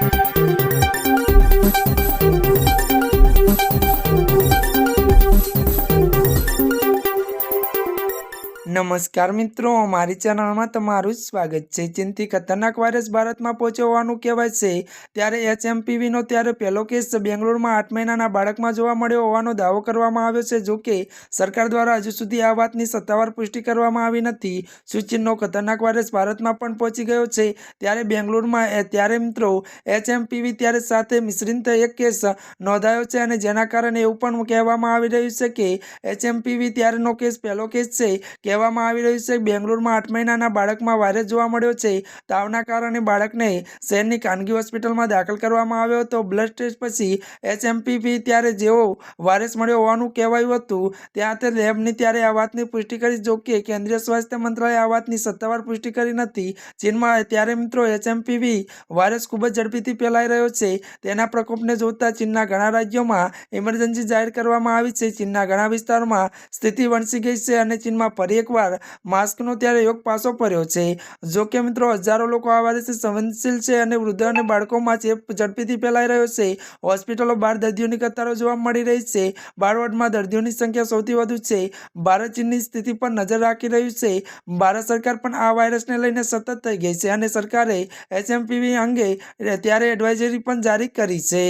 Thank you. નમસ્કાર મિત્રો, મારી ચેનલમાં તમારું સ્વાગત છે. ચીનથી ખતરનાક વાયરસ ભારતમાં પહોંચ્યો હોવાનું કહેવાય છે. ત્યારે એચએમપીવીનો ત્યારે પહેલો કેસ બેંગ્લોરમાં આઠ મહિનાના બાળકમાં જોવા મળ્યો હોવાનો દાવો કરવામાં આવ્યો છે. જો કે, સરકાર દ્વારા હજુ સુધી આ વાતની સત્તાવાર પુષ્ટિ કરવામાં આવી નથી. શું ચીનનો ખતરનાક વાયરસ ભારતમાં પણ પહોંચી ગયો છે. ત્યારે બેંગ્લોરમાં ત્યારે મિત્રો, એચએમપીવી ત્યારે સાથે મિશ્રિત એક કેસ નોંધાયો છે અને જેના કારણે એવું પણ કહેવામાં આવી રહ્યું છે કે, એચએમપીવી ત્યારેનો કેસ પહેલો કેસ છે. કહેવામાં આવી રહ્યું છે બેંગ્લોરમાં આઠ મહિનાના બાળકમાં વાયરસ જોવા મળ્યો છે તાવના કારણે બાળકને શહેરની ખાનગી હોસ્પિટલમાં દાખલ કરવામાં આવ્યો હતો. બ્લડ ટેસ્ટ પછી એચએમપીપી ત્યારે જેવો વાયરસ મળ્યો હોવાનું કહેવાયું હતું, ત્યાં તે લેબની ત્યારે આ વાતની પુષ્ટિ કરી. જો કે કેન્દ્રીય સ્વાસ્થ્ય મંત્રાલયે આ વાતની સત્તાવાર પુષ્ટિ કરી નથી. ચીનમાં ત્યારે મિત્રો એચએમપીવી વાયરસ ખૂબ જ ઝડપીથી ફેલાઈ રહ્યો છે. તેના પ્રકોપને જોતા ચીનના ઘણા રાજ્યોમાં ઇમરજન્સી જાહેર કરવામાં આવી છે. ચીનના ઘણા વિસ્તારોમાં સ્થિતિ વણસી ગઈ છે અને ચીનમાં ફરી એકવાર માસ્કનો ત્યારે યોગ પાસો પડ્યો છે. જો કે મિત્રો, હજારો લોકો આ વાયરસથી સંવેદનશીલ છે અને વૃદ્ધો અને બાળકોમાં ચેપ ઝડપીથી ફેલાઈ રહ્યો છે. હોસ્પિટલો બહાર દર્દીઓની કતારો જોવા મળી રહી છે. બાર વોર્ડમાં દર્દીઓની સંખ્યા સૌથી વધુ છે. ભારત ચીનની સ્થિતિ પર નજર રાખી રહ્યું છે. ભારત સરકાર પણ આ વાયરસને લઈને સતત થઈ ગઈ છે અને સરકારે એચએમપીવી અંગે ત્યારે એડવાઇઝરી પણ જારી કરી છે.